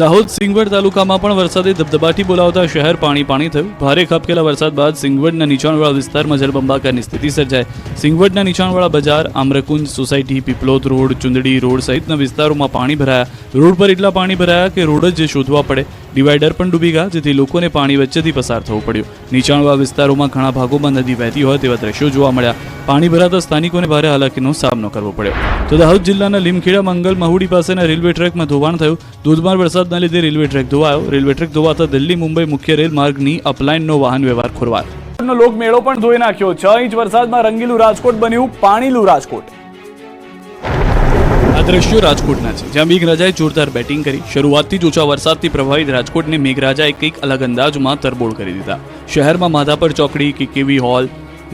દાહોદ સિંગવડ તાલુકામાં પણ વરસાદે ધબધબાટી બોલાવતા શહેર પાણી પાણી થયું. ભારે ખાબકેલા વરસાદ બાદ સિંગવડના નીચાણવાળા વિસ્તારમાં જળબંબાકારની સ્થિતિ સર્જાય સિંગવડના નીચાણવાળા બજાર, Amrakunj, society, Piplod road, Chundadi road સહિતના વિસ્તારોમાં પાણી ભરાયા. રોડ પર એટલા પાણી ભરાયા કે રોડ જ શોધવા પડે. ડિવાઈડર પણ ડૂબી ગયા, જેથી લોકોને પાણી વચ્ચેથી પસાર થવું પડ્યું. નીચાણવા વિસ્તારોમાં ઘણા ભાગોમાં નદી વહેતી હોય તેવા દ્રશ્યો જોવા મળ્યા. પાણી ભરાતા સ્થાનિકોને ભારે હાલાકીનો સામનો કરવો પડ્યો. તો દાહોદ જિલ્લાના લીમખેડા, મંગલ, મહુડી પાસેના રેલવે ટ્રેકમાં ધોવાણ થયું. ધોધમાર વરસાદના લીધે રેલવે ટ્રેક ધોવાયો. રેલવે ટ્રેક ધોવાતા દિલ્હી, મુંબઈ મુખ્ય રેલ માર્ગની અપલાઇનનો વાહન વ્યવહાર ખોરવાયો. નો લોક મેળો પણ ધોઈ નાખ્યો. છ ઇંચ વરસાદમાં રંગીલું રાજકોટ બન્યું પાણીલું રાજકોટ. દ્રશ્યો રાજકોટના છે. જ્યાં મેઘરાજાએ જોરદાર બેટિંગ કરી. શરૂઆતથી જ ઓછા વરસાદથી પ્રભાવિત રાજકોટને મેઘરાજાએ કંઈક અલગ અંદાજમાં તરબોળ કરી દીધા. શહેરમાં માધાપર ચોકડી કેકેવી હોલ?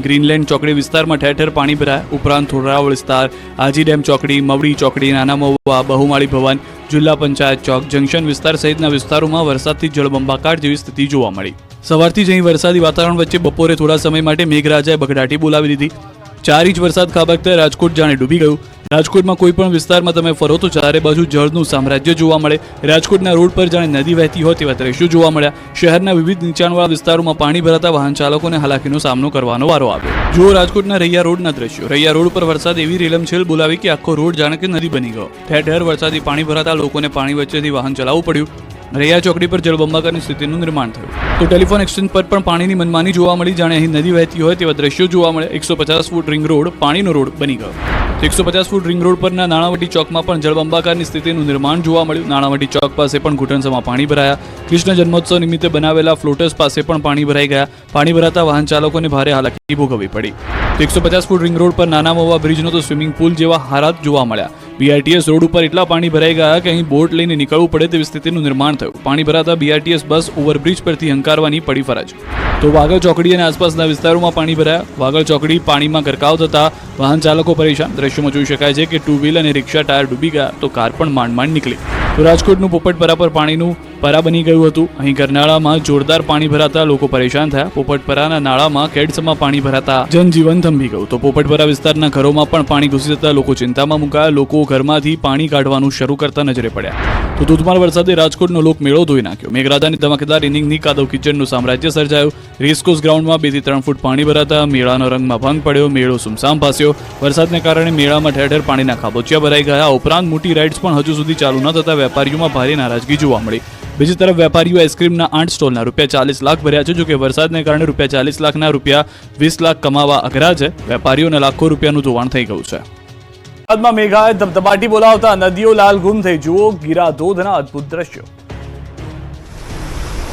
ગ્રીનલેન્ડ ચોકડી વિસ્તારમાં ઠેર ઠેર પાણી ભરાયા. ઉપરાંત થોરાવળ વિસ્તાર, હાજી ડેમ ચોકડી, મવડી ચોકડી નાના મહુવા બહુમાળી ભવન, જિલ્લા પંચાયત ચોક, જંકશન વિસ્તાર સહિતના વિસ્તારોમાં વરસાદથી જળબંબાકાર જેવી સ્થિતિ જોવા મળી. સવારથી જ અહીં વરસાદી વાતાવરણ વચ્ચે બપોરે થોડા સમય માટે મેઘરાજાએ બગડાટી બોલાવી દીધી ચાર ઇંચ વરસાદ ખાબકતા રાજકોટ જાણે ડૂબી ગયું. રાજકોટમાં કોઈ પણ વિસ્તારમાં તમે ફરો તો ચારે બાજુ જળનું સામ્રાજ્ય જોવા મળે. રાજકોટના રોડ પર જાણે નદી વહેતી હોય તેવા દ્રશ્યો જોવા મળ્યા. શહેરના વિવિધ નીચાણવાળા વિસ્તારોમાં પાણી ભરાતા વાહન ચાલકોને હાલાકીનો સામનો કરવાનો વારો આવ્યો. જુઓ રાજકોટના રૈયા રોડના દ્રશ્યો. રૈયા રોડ પર વરસાદ એવી રેલમછેલ બોલાવી કે આખો રોડ જાણે કે નદી બની ગયો. ઠેર ઠેર વરસાદી પાણી ભરાતા લોકોને પાણી વચ્ચેથી વાહન ચલાવવું પડ્યું. રૈયા ચોકડી પર જળબંબાકારની સ્થિતિનું નિર્માણ થયું. તો ટેલિફોન એક્સચેન્જ પર પણ પાણીની મનમાની જોવા મળી. જાણે અહીં નદી વહેતી હોય તેવા દ્રશ્યો જોવા મળે એકસો પચાસ ફૂટ રિંગ રોડ, પાણીનો રોડ બની ગયો. એકસો પચાસ ફૂટ રિંગ રોડ પરના નાણાવટી ચોકમાં પણ જળબંબાકારની સ્થિતિનું નિર્માણ જોવા મળ્યું. નાણાવટી ચોક પાસે પણ ઘૂંટણસમાં પાણી ભરાયા. કૃષ્ણ જન્મોત્સવ નિમિત્તે બનાવેલા ફ્લોટર્સ પાસે પણ પાણી ભરાઈ ગયા. પાણી ભરાતા વાહન ચાલકોને ભારે હાલાકી ભોગવવી પડી. એકસો પચાસ ફૂટ રિંગ રોડ પર નાના મોવા બ્રિજનો તો સ્વિમિંગ પુલ જેવા હારાત જોવા મળ્યા. બીઆરટીએસ રોડ ઉપર એટલા પાણી ભરાઈ ગયા કે અહીં બોટ લઈને નીકળવું પડે તેવી સ્થિતિનું નિર્માણ થયું. પાણી ભરાતા બીઆરટીએસ બસ ઓવરબ્રિજ પરથી હંકારવાની પડી ફરજ. તો વાગડ ચોકડી અને આસપાસના વિસ્તારોમાં પાણી ભરાયા. વાગડ ચોકડી પાણીમાં ગરકાવ થતા વાહન ચાલકો પરેશાન. દ્રશ્યોમાં જોઈ શકાય છે કે ટુ વ્હીલ અને રિક્ષા ટાયર ડૂબી ગયા તો કાર પણ માંડ માંડ નીકળી. તો રાજકોટનું પોપટપરા પર પાણીનું પરા બની ગયું હતું. અહીં ગરનાળામાં જોરદાર પાણી ભરાતા લોકો પરેશાન થયા. પોપટપરાના નાળામાં કેડસમાં પાણી ભરાતા જનજીવન થંભી ગયું. તો પોપટપરા વિસ્તારના ઘરોમાં પણ પાણી ઘૂસી જતા લોકો ચિંતામાં મુકાયા. લોકો ઘરમાંથી પાણી કાઢવાનું શરૂ કરતા નજરે પડ્યા. તો ધોધમાર વરસાદે રાજકોટનો લોક મેળો ધોઈ નાખ્યો. મેઘરાજાની ધમાકેદાર ઇનિંગની કાદવ કિચનનું સામ્રાજ્ય સર્જાયું. રેસકોર્સ ગ્રાઉન્ડમાં બેથી ત્રણ ફૂટ પાણી ભરાતા મેળાનો રંગમાં ભંગ પડ્યો. મેળો સુમસામ ભાસ્યો. વરસાદને કારણે મેળામાં ઠેર ઠેર પાણીના ખાબોચિયા ભરાઈ ગયા. ઉપરાંત મોટી રાઇડ્સ પણ હજુ સુધી ચાલુ ન થતા વેપારીઓમાં ભારે નારાજગી જોવા મળી. બીજી તરફ વેપારીઓ આઈસ્ક્રીમના આઠ સ્ટોલના રૂપિયા ચાલીસ લાખ ભર્યા છે જોકે વરસાદને કારણે રૂપિયા ચાલીસ લાખના રૂપિયા વીસ લાખ કમાવા અઘરા છે. વેપારીઓને લાખો રૂપિયાનું ધોવાણ થઈ ગયું છે. બાદમાં મેઘાએ ધબધબાટી બોલાવતા નદીઓ લાલ ગુમ થઈ. જુઓ ગીરાધોધના અદ્ભુત દ્રશ્યો.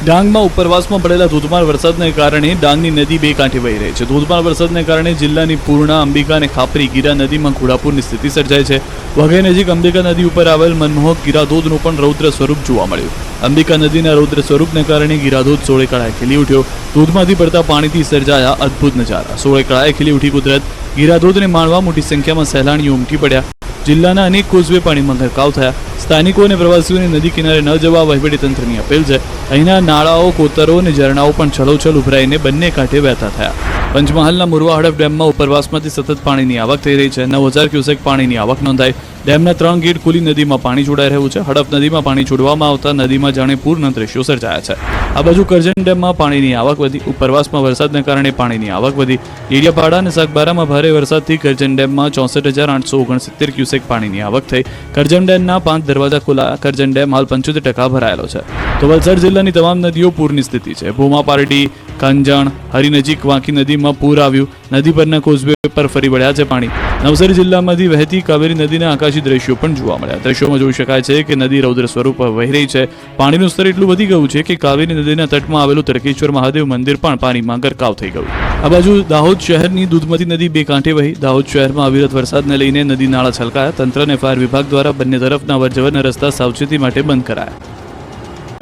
ડાંગમાં ઉપરવાસમાં પડેલા ધોધમાર વરસાદને કારણે ડાંગની નદી બે કાંઠે વહી રહી છે. ધોધમાર વરસાદને કારણે જિલ્લાની પૂર્ણા, અંબિકા અને ખાપરી, ગીરા નદીમાં ઘોડાપૂરની સ્થિતિ સર્જાઈ છે. વઘઈ નજીક અંબિકા નદી ઉપર આવેલ મનમોહક ગીરાધોધનું પણ રૌદ્ર સ્વરૂપ જોવા મળ્યું. અંબિકા નદીના રૌદ્ર સ્વરૂપને કારણે ગીરાધોધ સોળે કળાએ ખીલી ઉઠ્યો. ધોધમાંથી પડતા પાણીથી સર્જાયા અદ્ભુત નજારા. સોળે કળાએ ખીલી ઉઠી કુદરત. ગીરાધોધને માણવા મોટી સંખ્યામાં સહેલાણીઓ ઉમટી પડ્યા. જિલ્લાના અનેક કોઝવે પાણીમાં ગરકાવ થયા. સ્થાનિકો અને પ્રવાસીઓને નદી કિનારે ન જવા વહીવટીતંત્રની અપીલ છે. અહીંના નાળાઓ, કોતરો અને ઝરણાઓ પણ છલોછલ ઉભરાઈને બંને કાંઠે વહેતા થયા. પંચમહાલના મુરવા હડફ ડેમમાં ઉપરવાસમાંથી સતત પાણીની આવક થઈ રહી છે. નવ હજાર ક્યુસેક પાણીની આવક નોંધાઈ. ડેમના ત્રણ ગેટ ખુલી નદીમાં પાણી છોડાઈ રહ્યું છે. હડફ નદીમાં પાણી છોડવામાં આવતા નદીમાં જાણે પૂરના દ્રશ્યો સર્જાયા છે. આ બાજુ કરજણ ડેમમાં પાણીની આવક વધી. ઉપરવાસમાં વરસાદને કારણે પાણીની આવક વધી. ડેડિયાપાડા અને સાગબારામાં ભારે વરસાદથી કરજણ ડેમમાં ચોસઠ હજાર આઠસો ઓગણસિત્તેર ક્યુસેક પાણીની આવક થઈ. કરજણ ડેમના પાંચ દરવાજા ખુલા કરજણ ડેમ હાલ પંચોતેર ટકા ભરાયેલો છે. તો વલસાડ જિલ્લાની તમામ નદીઓ પૂરની સ્થિતિ છે. ભૂમા પાર્ટી કાંજણ હરી નજીક વાંકી નદીમાં પૂર આવ્યું. નદી પરના કોઝવે પર ફરી વળ્યા છે પાણી. નવસારી જિલ્લામાંથી વહેતી કાવેરી નદીના આકાશી દ્રશ્યો પણ જોવા મળ્યા. દ્રશ્યોમાં જોઈ શકાય છે કે નદી રૌદ્ર સ્વરૂપ વહી રહી છે. પાણીનું સ્તર એટલું વધી ગયું છે કે કાવેરી નદીના તટમાં આવેલું તડકેશ્વર મહાદેવ મંદિર પણ પાણીમાં ગરકાવ થઈ ગયું. આ બાજુ દાહોદ શહેરની દૂધમતી નદી બે કાંઠે વહી. દાહોદ શહેરમાં અવિરત વરસાદને લઈને નદી નાળા છલકાયા. તંત્ર અને ફાયર વિભાગ દ્વારા બંને તરફના વરજવરના રસ્તા સાવચેતી માટે બંધ કરાયા.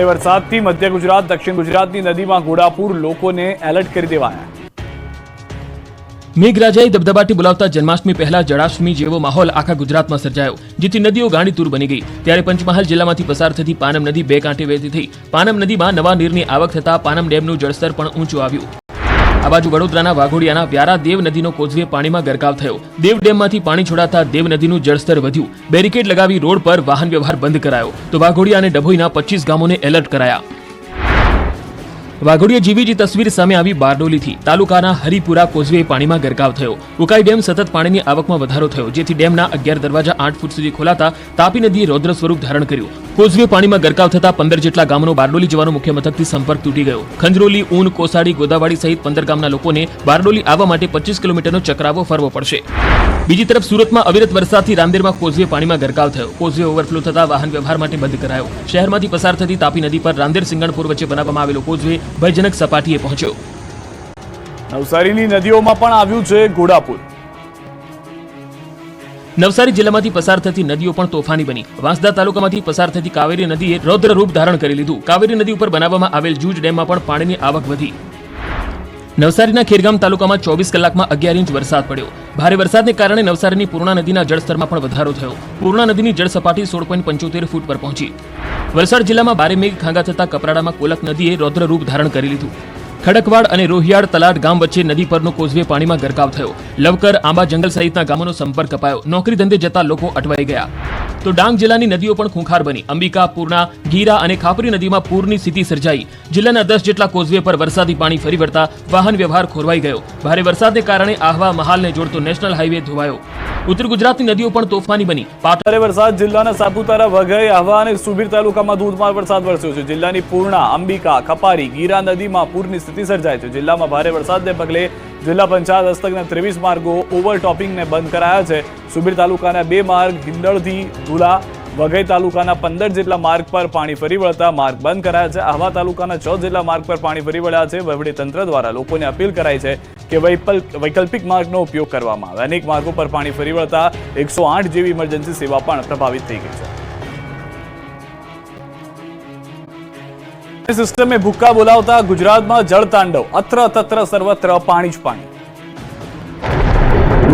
વરસાદથી મધ્ય ગુજરાત, દક્ષિણ ગુજરાતની નદીમાં ઘોડાપુર લોકોને એલર્ટ કરી દેવાયા. મેઘરાજાએ દબદબાટી બોલાવતા જન્માષ્ટમી પહેલા જળાષ્ટમી જેવો માહોલ આખા ગુજરાતમાં સર્જાયો, જેથી નદીઓ ગાંડીતુર બની ગઈ. ત્યારે પંચમહાલ જિલ્લામાંથી પસાર થતી પાનમ નદી બે કાંઠે વહેતી થઈ. પાનમ નદીમાં નવા નીરની આવક થતા પાનમ ડેમનું જળસ્તર પણ ઊંચું આવ્યું. આ બાજુ વડોદરાના વાઘોડિયાના વ્યારા દેવ નદીનો કોઝવે પાણીમાં ગરકાવ થયો. દેવ ડેમમાંથી પાણી છોડાતા દેવ નદીનું જળસ્તર વધ્યું. બેરિકેડ લગાવી રોડ પર વાહન વ્યવહાર બંધ કરાયો. તો વાઘોડિયા અને ડભોઈના પચીસ ગામોને એલર્ટ કરાયા. વાઘોડિયા જેવી જ તસવીર સામે આવી બારડોલીથી. તાલુકાના હરિપુરા કોઝવે પાણીમાં ગરકાવ થયો. ઉકાઈ ડેમ સતત પાણીની આવકમાં વધારો થયો, જેથી ડેમના અગિયાર દરવાજા આઠ ફૂટ સુધી ખોલાતા તાપી નદીએ રૌદ્ર સ્વરૂપ ધારણ કર્યું. કોઝવે પાણીમાં ગરકાવ થતા પંદર જેટલા ગામનો બારડોલી જવાનો મુખ્ય મથકથી સંપર્ક તૂટી ગયો. ખંજરોલી, ઊન, કોસાડી, ગોદાવાડી સહિત પંદર ગામના લોકોને બારડોલી આવવા માટે પચીસ કિલોમીટરનો ચક્રાવો ફરવો પડશે. બીજી તરફ સુરતમાં અવિરત વરસાદથી રામદેરમાં કોઝવે પાણીમાં ગરકાવ થયો. કોઝવે ઓવરફ્લો થતા વાહન વ્યવહાર માટે બંધ કરાયો. શહેરમાંથી પસાર થતી તાપી નદી પર રામદેર સિંગણપુર વચ્ચે બનાવવામાં આવેલો કોઝવે ભયજનક સપાટીએ પહોંચ્યો. નવસારીની નદીઓમાં પણ આવ્યું છે ઘોડાપુર. નવસારી જિલ્લામાંથી પસાર થતી નદીઓ પણ તોફાની બની. વાંસદા તાલુકામાંથી પસાર થતી કાવેરી નદીએ રૌદ્ર રૂપ ધારણ કરી લીધું. કાવેરી નદી ઉપર બનાવવામાં આવેલ જૂજ ડેમમાં પણ પાણીની આવક વધી. નવસારીના ખેરગામ તાલુકામાં ચોવીસ કલાકમાં અગિયાર ઇંચ વરસાદ પડ્યો. ભારે વરસાદને કારણે નવસારીની પૂર્ણા નદીના જળસ્તરમાં પણ વધારો થયો. પૂર્ણા નદીની જળ સપાટી સોળ પોઈન્ટ પંચોતેર ફૂટ પર પહોંચી. વલસાડ જિલ્લામાં ભારે મેઘ ખાંગા થતા કપરાડામાં કોલક નદીએ રૌદ્ર રૂપ ધારણ કરી લીધું. ખડકવાડ અને રોહિયાળ તલાટ ગામ વચ્ચે નદી પરનો કોઝવે પાણીમાં ગરકાવ થયો. લવકર આંબા જંગલ સહિતના ગામોનો સંપર્ક કપાયો નોકરી ધંધે જતા લોકો અટવાઈ ગયા. તો ડાંગ જિલ્લાની નદીઓ પણ ખૂંખાર બની. અંબિકા, પૂર્ણા, ગીરા અને ખાપરી નદીમાં પૂરની સ્થિતિ સર્જાઈ. જિલ્લાના દસ જેટલા કોઝવે પર વરસાદી પાણી ફરી વળતા વાહન વ્યવહાર ખોરવાઈ ગયો. ભારે વરસાદને કારણે આહવા મહાલને જોડતો નેશનલ હાઈવે ધોવાયો. ઉત્તર ગુજરાતની નદીઓ પણ તોફાની બની. ભારે વરસાદ, જિલ્લાના સાપુતારા, વઘઈ આહવા અને સુબીર તાલુકામાં ધોધમાર વરસાદ વરસ્યો છે. જિલ્લાની પૂર્ણા, અંબિકા, ખપારી, ગીરા નદીમાં પૂરની સ્થિતિ સર્જાય છે. જિલ્લામાં ભારે વરસાદને પગલે જિલ્લા પંચાયત હસ્તકના ત્રેવીસ માર્ગો ઓવરટોપિંગને બંધ કરાયા છે. સુબીર તાલુકાના બે માર્ગ હિંદળથી ધુલા, વઘઈ તાલુકાના પંદર જેટલા માર્ગ પર પાણી ફરી વળતા માર્ગ બંધ કરાયા છે. આહવા તાલુકાના છ જેટલા માર્ગ પર પાણી ફરી વળ્યા છે. વહીવટી તંત્ર દ્વારા લોકોને અપીલ કરાઈ છે કે વૈકલ્પિક માર્ગનો ઉપયોગ કરવામાં આવે. અનેક માર્ગો પર પાણી ફરી વળતા એકસો આઠ જેવી ઇમરજન્સી સેવા પણ પ્રભાવિત થઈ ગઈ છે. સિસ્ટમે ભૂક્કા બોલાવતા ગુજરાતમાં જળ તાંડવ અત્ર તત્ર સર્વત્ર પાણી જ પાણી.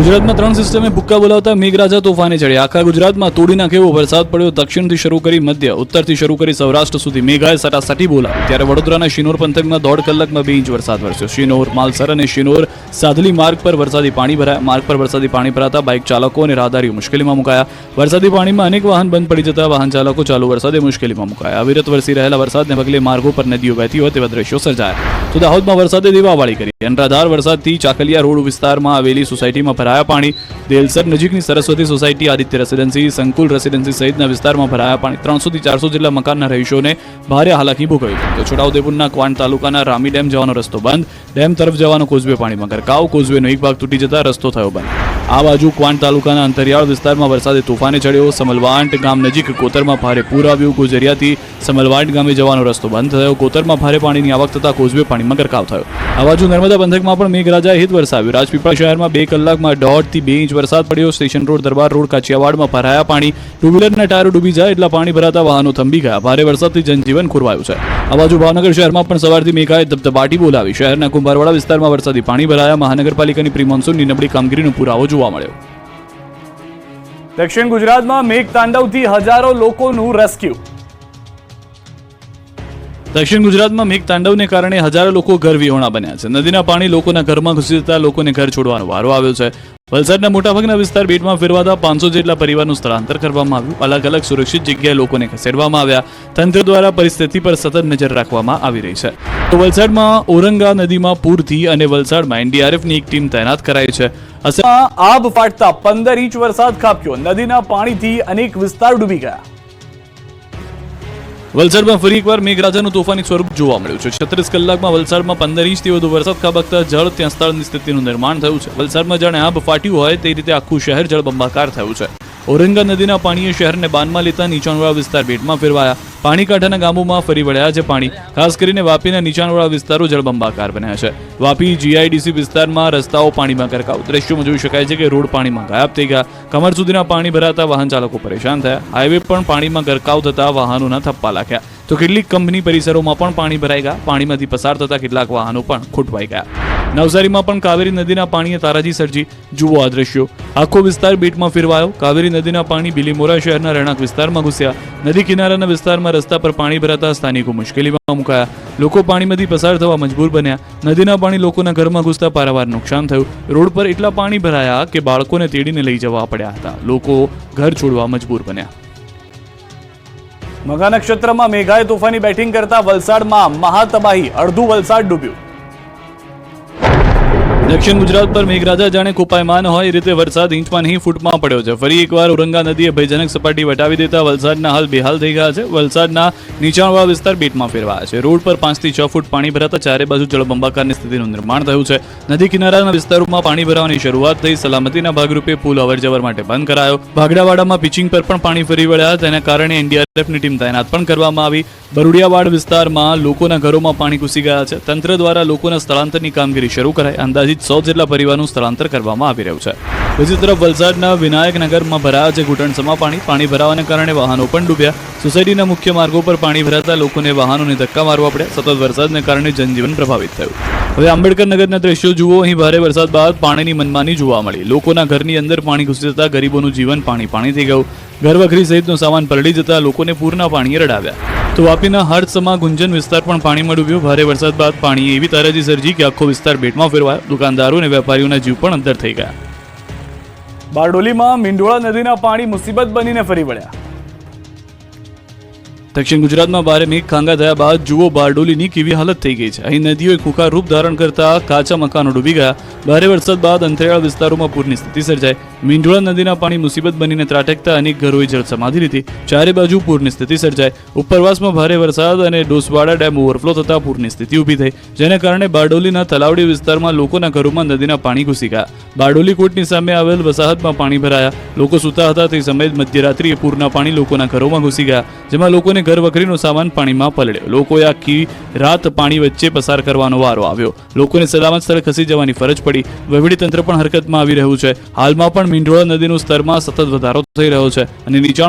ગુજરાતમાં ત્રણ સિસ્ટમે ભૂક્કા બોલાવતા મેઘરાજા તોફાને ચડ્યા. આખા ગુજરાતમાં તોડી નાખે એવો વરસાદ પડ્યો. દક્ષિણથી શરૂ કરી મધ્ય, ઉત્તરથી શરૂ કરી સૌરાષ્ટ્ર સુધી મેઘાએ સટાસટી બોલાવી. ત્યારે વડોદરાના શિનોર પંથકમાં દોઢ કલાકમાં બે ઇંચ વરસાદ વરસ્યો. શિનોર, માલસર અને શિનોર સાધલી માર્ગ પર વરસાદી પાણી ભરાયા માર્ગ પર વરસાદી પાણી ભરાતા બાઇક ચાલકો અને રાહદારીઓ મુશ્કેલીમાં મુકાયા. વરસાદી પાણીમાં અનેક વાહન બંધ પડી જતા વાહન ચાલકો ચાલુ વરસાદે મુશ્કેલીમાં મુકાયા. અવિરત વરસી રહેલા વરસાદને પગલે માર્ગો પર નદીઓ વહેતી હોય તેવા દ્રશ્યો સર્જાયા. તો દાહોદમાં વરસાદે દેવાવાળી કરી. અનરાધાર વરસાદથી ચાકલિયા રોડ વિસ્તારમાં આવેલી સોસાયટીમાં ભરાયા પાણી. દેલસર નજીકની સરસ્વતી સોસાયટી આદિત્ય રેસીડેન્સી, સંકુલ રેસીડેન્સી સહિતના વિસ્તારમાં ભરાયા પાણી. ત્રણસો થી ચારસો જેટલા મકાનના રહીશોને ભારે હાલાકી ભોગવી. તો છોટાઉદેપુરના ક્વાંટ તાલુકાના રામી ડેમ જવાનો રસ્તો બંધ. ડેમ તરફ જવાનો કોઝવે પાણીમાં ગરકાવ. કોઝવેનો એક ભાગ તૂટી જતા રસ્તો થયો બંધ. આ બાજુ ક્વાંટ તાલુકાના અંતરિયાળ વિસ્તારમાં વરસાદે તોફાને ચડ્યો. સમલવાંટ ગામ નજીક કોતરમાં ભારે પૂર આવ્યું. ગુજરિયાથી સમલવાંટ ગામે જવાનો રસ્તો બંધ થયો. કોતરમાં ભારે પાણીની આવક થતા કોઝવે પાણીમાં ગરકાવ થયો. આ બાજુ નર્મદા પંથકમાં પણ મેઘરાજાએ હિત વરસાવ્યું. રાજપીપળા શહેરમાં બે કલાકમાં દોઢથી બે ઇંચ વરસાદ પડ્યો. સ્ટેશન રોડ, દરબાર રોડ કાચિયાવાડમાં ભરાયા પાણી. ટુ વ્હીલરના ટાયરો ડૂબી જાય એટલા પાણી ભરાતા વાહનો થંભી ગયા. ભારે વરસાદથી જનજીવન ખોરવાયું છે. આ બાજુ ભાવનગર શહેરમાં પણ સવારથી મેઘાએ ધબધબાટી બોલાવી. શહેરના કુંભારવાડા વિસ્તારમાં વરસાદી પાણી ભરાયા. મહાનગરપાલિકાની પ્રી નબળી કામગીરીનો પુરાવો જોવા મળ્યો. દક્ષિણ ગુજરાતમાં મેઘ તાંડવથી હજારો લોકોનું રેસ્ક્યુ. દક્ષિણ ગુજરાતમાં મેઘ તાંડવને કારણે હજારો લોકો ઘર વિહોણા બન્યા છે. નદીના પાણી લોકોના ઘરમાં ઘૂસી જતા લોકોને ઘર છોડવાનો વારો આવ્યો છે. વલસાડના મોટાભાગના વિસ્તાર બેટમાં ફેરવાતા પાંચસો જેટલા પરિવારનું સ્થળાંતર કરવામાં આવ્યું. અલગ અલગ સુરક્ષિત જગ્યાએ લોકોને ખસેડવામાં આવ્યા. તંત્ર દ્વારા પરિસ્થિતિ પર સતત નજર રાખવામાં આવી રહી છે. તો વલસાડમાં ઓરંગા નદીમાં પૂરથી અને વલસાડમાં એનડીઆરએફની એક ટીમ તૈનાત કરાઈ છે. આબ ફાટતા પંદર ઇંચ વરસાદ ખાબક્યો. નદીના પાણીથી અનેક વિસ્તાર ડૂબી ગયા. વલસાડમાં ફરી એકવાર મેઘરાજાનું તોફાની સ્વરૂપ જોવા મળ્યું છે. છત્રીસ કલાકમાં વલસાડમાં પંદર ઇંચથી વધુ વરસાદ ખાબકતા જળ ત્યાં સ્થળની સ્થિતિનું નિર્માણ થયું છે. વલસાડમાં જાણે આબ ફાટ્યું હોય તે રીતે આખું શહેર જળબંબાકાર થયું છે. ઓરંગા નદીના પાણીએ શહેરને બાનમાં લેતા નીચાણવાળા વિસ્તાર બેટમાં ફેરવાયા. પાણી કાંઠાના ગામોમાં ફરી વળ્યા છે પાણી. ખાસ કરીને વાપીના નીચાણવાળા વિસ્તારો જળબંબાકાર બન્યા છે. વાપી જીઆઈડીસી વિસ્તારમાં રસ્તાઓ પાણીમાં ગરકાવ દ્રશ્યોમાં જોઈ શકાય છે કે રોડ પાણીમાં ગાયબ થઈ ગયા. કમર સુધીના પાણી ભરાતા વાહન ચાલકો પરેશાન થયા. હાઈવે પણ પાણીમાં ગરકાવ થતા વાહનોના થપ્પા લાગ્યા. તો કેટલીક કંપની પરિસરોમાં પણ પાણી ભરાઈ ગયા. પાણીમાંથી પસાર થતા કેટલાક વાહનો પણ ખૂટવાઈ ગયા. નવસારીમાં પણ કાવેરી નદીના પાણીએ તારાજી સર્જી જુઓ આ દ્રશ્યો. આખો વિસ્તાર બીટમાં ફેરવાયો. કાવેરી નદીના પાણી બિલીમોરા શહેરના રહેણાંક વિસ્તારમાં ઘૂસ્યા. નદી કિનારાના વિસ્તારમાં રસ્તા પર પાણી ભરાતા સ્થાનિકો મુશ્કેલીમાં મુકાયા. લોકો પાણીમાંથી પસાર થવા મજબૂર બન્યા. નદીના પાણી લોકોના ઘરમાં ઘૂસતા પારાવાર નુકસાન થયું. રોડ પર એટલા પાણી ભરાયા કે બાળકોને તેડીને લઈ જવા પડ્યા હતા. લોકો ઘર છોડવા મજબૂર બન્યા. મઘા નક્ષત્રમાં મેઘાએ તોફાની બેટિંગ કરતા વલસાડમાં મહાતબાહી. અડધું વલસાડ ડૂબ્યું. દક્ષિણ ગુજરાત પર મેઘરાજા જાણે કુપાયમાન હોય એ રીતે વરસાદ ઇંચમાં નહીં, ફૂટમાં પડ્યો છે. ફરી એકવાર ઉરંગા નદીએ ભયજનક સપાટી વટાવી દેતા વલસાડના હાલ બેહાલ થઈ ગયા છે. વલસાડના નીચાણવાળા વિસ્તાર બેટમાં ફેરવાયા છે. રોડ પર પાંચથી છ ફૂટ પાણી ભરાતા ચારે બાજુ જળબંબાકારની સ્થિતિનું નિર્માણ થયું છે. નદી કિનારાના વિસ્તારોમાં પાણી ભરાવાની શરૂઆત થઈ સલામતીના ભાગરૂપે પુલ અવરજવર માટે બંધ કરાયો. ભાગડાવાડામાં પિચિંગ પર પણ પાણી ફરી વળ્યા તેના કારણે એનડીઆરએફની ટીમ તૈનાત પણ કરવામાં આવી. બરુડિયાવાડ વિસ્તારમાં લોકોના ઘરોમાં પાણી ઘૂસી ગયા છે. તંત્ર દ્વારા લોકોના સ્થળાંતરની કામગીરી શરૂ કરાઈ. અંદાજિત સો જેટલા પરિવારનું સ્થળાંતર કરવામાં આવી રહ્યું છે. બીજી તરફ વલસાડના વિનાયકનગરમાં ભરાયા ઘૂંટણસમા પાણી પાણી ભરાવાના કારણે વાહનો પણ ડૂબ્યા. સોસાયટીના મુખ્ય માર્ગો પર પાણી ભરાતા લોકોને વાહનોને ધક્કા મારવા પડ્યા. સતત વરસાદને કારણે જનજીવન પ્રભાવિત થયું. હવે આંબેડકર નગરના દ્રશ્યો જુઓ. અહીં ભારે વરસાદ બાદ પાણીની મનમાની જોવા મળી. લોકોના ઘરની અંદર પાણી ઘૂસી જતા ગરીબોનું જીવન પાણી પાણી થઈ ગયું. ઘર વખરી સહિતનો સામાન પલળી જતા લોકોને પૂરના પાણીએ રડાવ્યા. તો વાપીના હાર્દસમા ગુંજન વિસ્તાર પણ પાણીમાં ડૂબ્યો ભારે વરસાદ બાદ પાણીએ એવી તારાજી સર્જી કે આખો વિસ્તાર બેટમાં ફેરવાયો. દુકાનદારો અને વેપારીઓના જીવ પણ અંતર થઈ ગયા. બારડોલીમાં મીંડોળા નદીના પાણી મુસીબત બનીને ફરી વળ્યા. દક્ષિણ ગુજરાતમાં ભારે મેઘ ખાંગા થયા બાદ જુઓ બારડોલીની કેવી હાલત થઈ ગઈ છે. અહીં નદીઓએ ખુખાર રૂપ ધારણ કરતા કાચા મકાનો ડૂબી ગયા. ભારે વરસાદ બાદ અંતરિયાળ વિસ્તારોમાં પૂરની સ્થિતિ સર્જાઈ. મીંઢોળા નદીના પાણી મુસીબત બનીને ત્રાટકતા અનેક ઘરોએ જળ સમાધિ લીધી. ચારે બાજુ પૂરની સ્થિતિ સર્જાઈ. ઉપરવાસમાં ભારે વરસાદ અને ડોસવાડા ડેમ ઓવરફ્લો થતા પૂરની સ્થિતિ ઊભી થઈ. જેને કારણે બારડોલીના તલાવડી વિસ્તારમાં લોકોના ઘરોમાં નદીના પાણી ઘૂસી ગયા. બારડોલી કોટની સામે આવેલ વસાહતમાં પાણી ભરાયા. લોકો સૂતા હતા તે સમયે મધ્યરાત્રિએ પૂરના પાણી લોકોના ઘરોમાં ઘૂસી ગયા, જેમાં લોકોને ઘર વખરીનો સામાન પાણીમાં પલળ્યો. લોકોએ આખી રાત પાણી વચ્ચે પસાર કરવાનો વારો આવ્યો. લોકોને સલામત સ્થળે ખસી જવાની ફરજ પડી. વહીવટીતંત્ર પણ હરકતમાં આવી રહ્યું છે. હાલમાં પણ મીંઢોળા નદીનું સ્તરમાં સતત વધારો થઈ રહ્યો છે અને નીચાણ